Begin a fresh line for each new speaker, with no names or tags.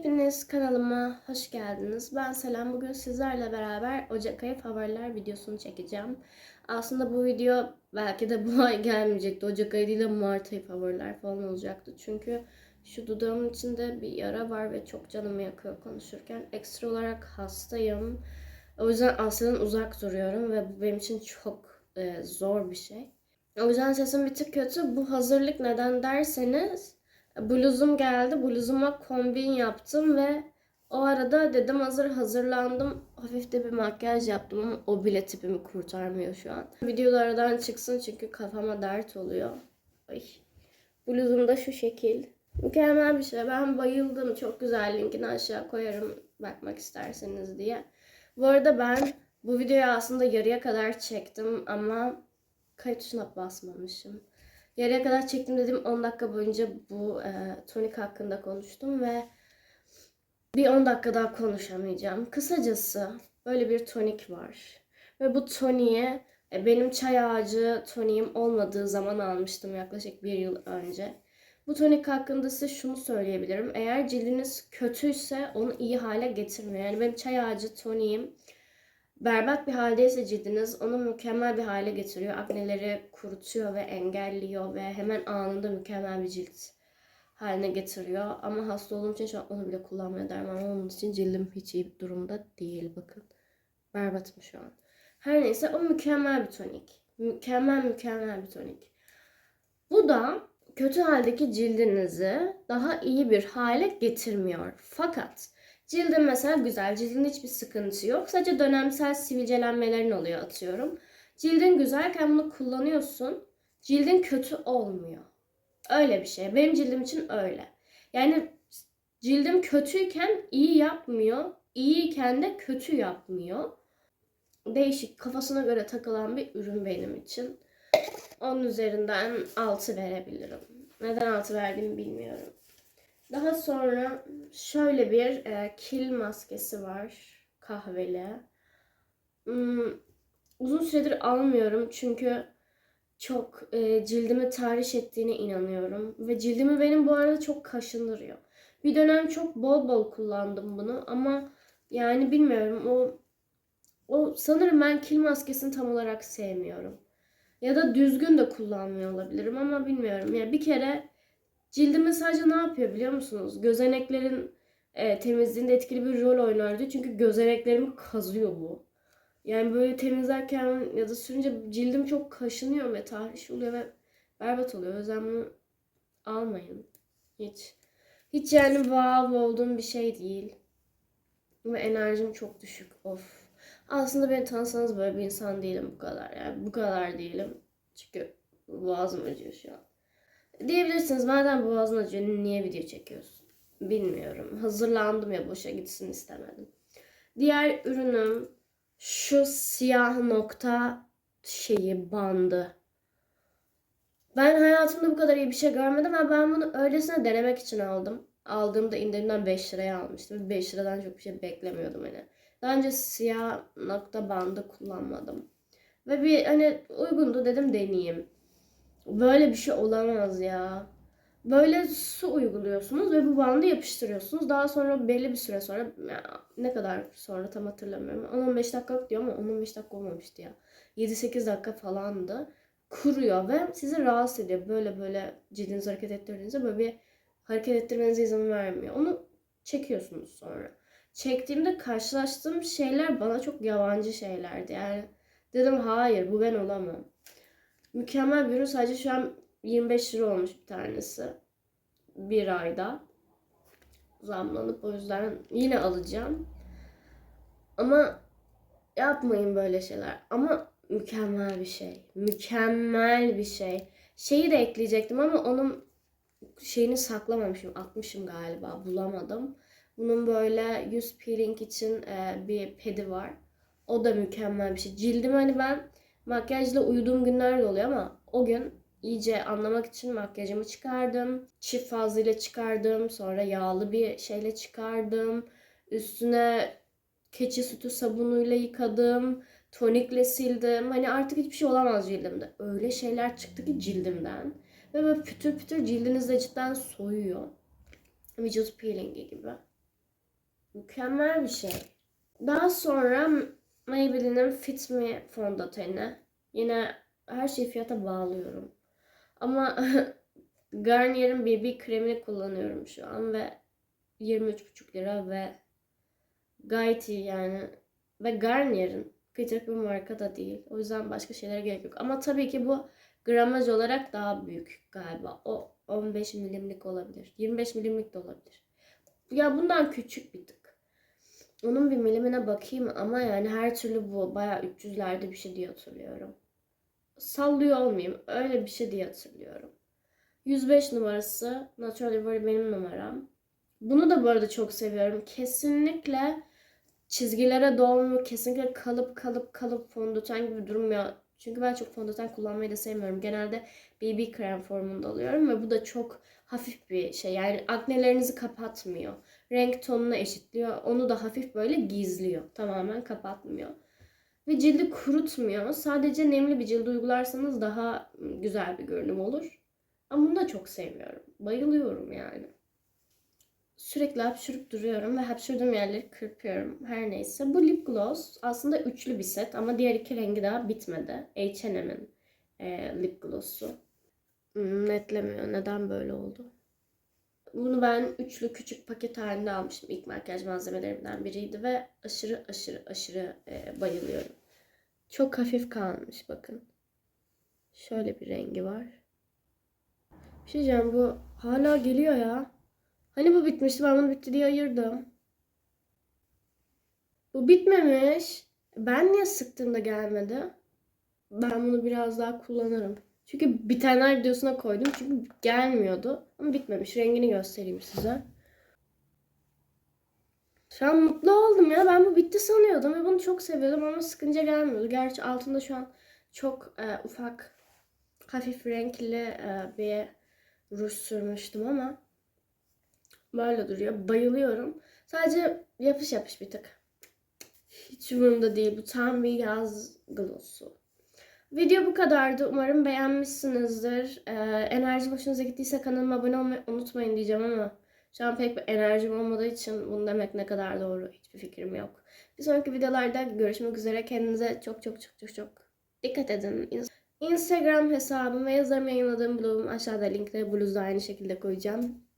Hepiniz kanalıma hoş geldiniz. Ben Selam. Bugün sizlerle beraber Ocak ayı favoriler videosunu çekeceğim. Aslında bu video belki de bu ay gelmeyecekti. Ocak ayı değil de Mart ayı favoriler falan olacaktı. Çünkü şu dudağımın içinde bir yara var ve çok canımı yakıyor konuşurken. Ekstra olarak hastayım. O yüzden Asya'dan uzak duruyorum ve bu benim için çok e, zor bir şey. O yüzden sesim bir tık kötü. Bu hazırlık neden derseniz bluzum geldi. Bluzuma kombin yaptım ve o arada dedim hazır hazırlandım. Hafif de bir makyaj yaptım ama o bile tipimi kurtarmıyor şu an. Videolardan çıksın çünkü kafama dert oluyor. Ay. Bluzum da şu şekil. Mükemmel bir şey. Ben bayıldım. Çok güzel. Linkini aşağı koyarım bakmak isterseniz diye. Bu arada ben bu videoyu aslında yarıya kadar çektim ama kayıt tuşuna basmamışım. Yarıya kadar çektim dedim 10 dakika boyunca bu e, tonik hakkında konuştum ve bir 10 dakika daha konuşamayacağım. Kısacası böyle bir tonik var. Ve bu toniği e, benim çay ağacı toniğim olmadığı zaman almıştım yaklaşık bir yıl önce. Bu tonik hakkında size şunu söyleyebilirim. Eğer cildiniz kötüyse onu iyi hale getirmiyor. Yani benim çay ağacı toniğim berbat bir haldeyse cildiniz onu mükemmel bir hale getiriyor. Akneleri kurutuyor ve engelliyor ve hemen anında mükemmel bir cilt haline getiriyor. Ama hasta olduğum için şu an onu bile kullanmaya derman onun için cildim hiç iyi bir durumda değil bakın. Berbatım şu an. Her neyse o mükemmel bir tonik. Mükemmel mükemmel bir tonik. Bu da kötü haldeki cildinizi daha iyi bir hale getirmiyor. Fakat cildin mesela güzel, cildin hiçbir sıkıntı yok. Sadece dönemsel sivilcelenmelerin oluyor atıyorum. Cildin güzelken bunu kullanıyorsun. Cildin kötü olmuyor. Öyle bir şey. Benim cildim için öyle. Yani cildim kötüyken iyi yapmıyor. İyiyken de kötü yapmıyor. Değişik kafasına göre takılan bir ürün benim için. Onun üzerinden 6 verebilirim. Neden 6 verdiğimi bilmiyorum. Daha sonra şöyle bir e, kil maskesi var. Kahveli. Hmm, uzun süredir almıyorum çünkü çok e, cildimi tahriş ettiğine inanıyorum. Ve cildimi benim bu arada çok kaşındırıyor. Bir dönem çok bol bol kullandım bunu ama yani bilmiyorum o o sanırım ben kil maskesini tam olarak sevmiyorum. Ya da düzgün de kullanmıyor olabilirim ama bilmiyorum. Yani bir kere cildime sadece ne yapıyor biliyor musunuz? Gözeneklerin e, temizliğinde etkili bir rol oynar diyor. Çünkü gözeneklerimi kazıyor bu. Yani böyle temizlerken ya da sürünce cildim çok kaşınıyor ve tahriş oluyor ve berbat oluyor. O yüzden bunu almayın. Hiç. Hiç yani wow olduğum bir şey değil. Ve enerjim çok düşük. Of. Aslında beni tanısanız böyle bir insan değilim bu kadar. Yani bu kadar değilim. Çünkü boğazım acıyor şu an. Diyebilirsiniz madem boğazın acıyor niye video çekiyorsun? Bilmiyorum. Hazırlandım ya boşa gitsin istemedim. Diğer ürünüm şu siyah nokta şeyi bandı. Ben hayatımda bu kadar iyi bir şey görmedim ve ben bunu öylesine denemek için aldım. Aldığımda indirimden 5 liraya almıştım. 5 liradan çok bir şey beklemiyordum hani. Daha önce siyah nokta bandı kullanmadım. Ve bir hani uygundu dedim deneyeyim. Böyle bir şey olamaz ya. Böyle su uyguluyorsunuz ve bu bandı yapıştırıyorsunuz. Daha sonra belli bir süre sonra ne kadar sonra tam hatırlamıyorum. 10-15 dakika diyor ama 10-15 dakika olmamıştı ya. 7-8 dakika falandı. Kuruyor ve sizi rahatsız ediyor. Böyle böyle cildinizi hareket ettirdiğinizde böyle bir hareket ettirmenize izin vermiyor. Onu çekiyorsunuz sonra. Çektiğimde karşılaştığım şeyler bana çok yabancı şeylerdi. Yani dedim hayır bu ben olamam. Mükemmel bir ürün sadece şu an 25 lira olmuş bir tanesi. Bir ayda. Zamlanıp o yüzden yine alacağım. Ama yapmayın böyle şeyler. Ama mükemmel bir şey. Mükemmel bir şey. Şeyi de ekleyecektim ama onun şeyini saklamamışım. Atmışım galiba. Bulamadım. Bunun böyle yüz peeling için e, bir pedi var. O da mükemmel bir şey. Cildim hani ben makyajla uyuduğum günler de oluyor ama o gün iyice anlamak için makyajımı çıkardım. Çift fazlıyla çıkardım. Sonra yağlı bir şeyle çıkardım. Üstüne keçi sütü sabunuyla yıkadım. Tonikle sildim. Hani artık hiçbir şey olamaz cildimde. Öyle şeyler çıktı ki cildimden. Ve böyle pütür pütür cildinizde cidden soyuyor. Vücut peelingi gibi. Mükemmel bir şey. Daha sonra Maybelline'in Fit Me fondöteni. Yine her şeyi fiyata bağlıyorum. Ama Garnier'in BB kremini kullanıyorum şu an ve 23,5 lira ve gayet iyi yani. Ve Garnier'in gıcık bir marka da değil. O yüzden başka şeylere gerek yok. Ama tabii ki bu gramaj olarak daha büyük galiba. O 15 milimlik olabilir. 25 milimlik de olabilir. Ya bundan küçük bir tık. Onun bir milimine bakayım ama yani her türlü bu bayağı 300'lerde bir şey diye hatırlıyorum. Sallıyor olmayayım. Öyle bir şey diye hatırlıyorum. 105 numarası Natural Ivory benim numaram. Bunu da bu arada çok seviyorum. Kesinlikle çizgilere dolmuyor. Kesinlikle kalıp kalıp kalıp fondöten gibi durmuyor. Çünkü ben çok fondöten kullanmayı da sevmiyorum. Genelde BB krem formunda alıyorum ve bu da çok hafif bir şey. Yani aknelerinizi kapatmıyor. Renk tonunu eşitliyor. Onu da hafif böyle gizliyor. Tamamen kapatmıyor. Ve cildi kurutmuyor. Sadece nemli bir cilt uygularsanız daha güzel bir görünüm olur. Ama bunu da çok seviyorum. Bayılıyorum yani. Sürekli hapşırıp duruyorum ve hapşırdığım yerleri kırpıyorum. Her neyse. Bu lip gloss aslında üçlü bir set ama diğer iki rengi daha bitmedi. H&M'in e, lip gloss'u. Hmm, netlemiyor. Neden böyle oldu? Bunu ben üçlü küçük paket halinde almıştım. İlk makyaj malzemelerimden biriydi ve aşırı aşırı aşırı e, bayılıyorum. Çok hafif kalmış bakın. Şöyle bir rengi var. Bir şey diyeceğim bu hala geliyor ya. Hani bu bitmişti ben bunu bitti diye ayırdım. Bu bitmemiş. Ben niye sıktığımda gelmedi? Ben bunu biraz daha kullanırım. Çünkü bitenler videosuna koydum. Çünkü gelmiyordu. Ama bitmemiş. Rengini göstereyim size. Şu an mutlu oldum ya. Ben bu bitti sanıyordum ve bunu çok seviyordum ama sıkınca gelmiyordu. Gerçi altında şu an çok e, ufak hafif renkli e, bir ruj sürmüştüm ama böyle duruyor. Bayılıyorum. Sadece yapış yapış bir tık. Hiç umurumda değil. Bu tam bir yaz glossu. Video bu kadardı. Umarım beğenmişsinizdir. Ee, enerjim hoşunuza gittiyse kanalıma abone olmayı unutmayın diyeceğim ama şu an pek bir enerjim olmadığı için bunu demek ne kadar doğru hiçbir fikrim yok. Bir sonraki videolarda görüşmek üzere. Kendinize çok çok çok çok çok dikkat edin. Instagram hesabım ve yazarım yayınladığım blogum aşağıda linkleri bluzda aynı şekilde koyacağım.